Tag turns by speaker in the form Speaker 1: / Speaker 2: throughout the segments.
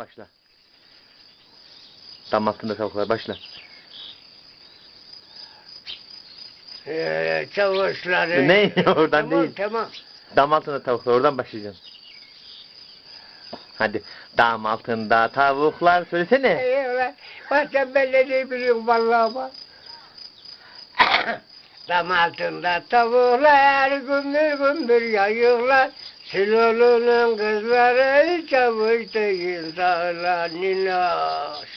Speaker 1: başla. Dam altında tavuklar başla.
Speaker 2: Ee, çavuşları.
Speaker 1: Ne? Oradan
Speaker 2: tamam,
Speaker 1: değil.
Speaker 2: Tamam.
Speaker 1: Dam altında tavuklar oradan başlayacaksın. Hadi. Dam altında tavuklar söylesene.
Speaker 2: Eyvallah. Bak sen ben ne biliyorum vallahi bak. Dam altında tavuklar gümbür gümbür yayıyorlar. Silolunun kızları çavuş değil sağlar ninaş.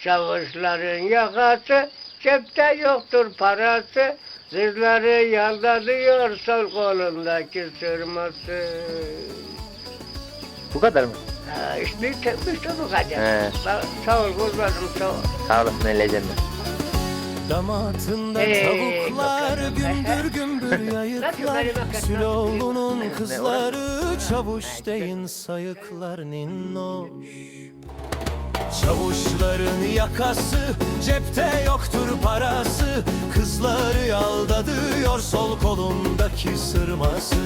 Speaker 2: Çavuşların yakası cepte yoktur parası. Kızları yaldatıyor sol kolundaki sırması.
Speaker 1: Bu kadar mı?
Speaker 2: Ha, işte, işte, bu kadar.
Speaker 1: He.
Speaker 2: Sağ, sağ ol kurbanım sağ ol.
Speaker 1: Sağ olasın elleyeceğim
Speaker 3: Damatında
Speaker 2: Hey,
Speaker 3: tavuklar gümbür gümbür yayıklar. Süloğlu'nun kızları çavuş deyin sayıklar ninnoş. Çavuşların yakası cepte yoktur parası. Kızları aldadıyor sol kolundaki sırması.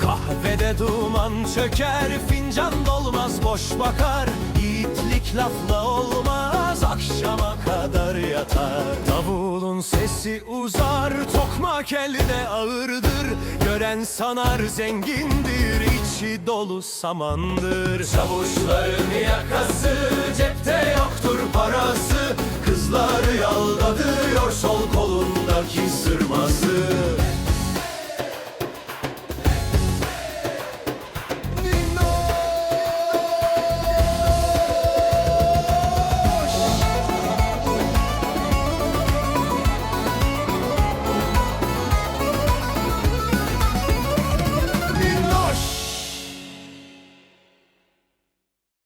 Speaker 3: Kahvede duman çöker fincan dolmaz boş bakar. Yiğitlik lafla olmaz akşama kadar yatar Davulun sesi uzar tokmak elde ağırdır. Gören sanar zengindir içi dolu samandır. Çavuşların yakası cepte yoktur parası. Kızları yaldadıyor sol kolundaki sırması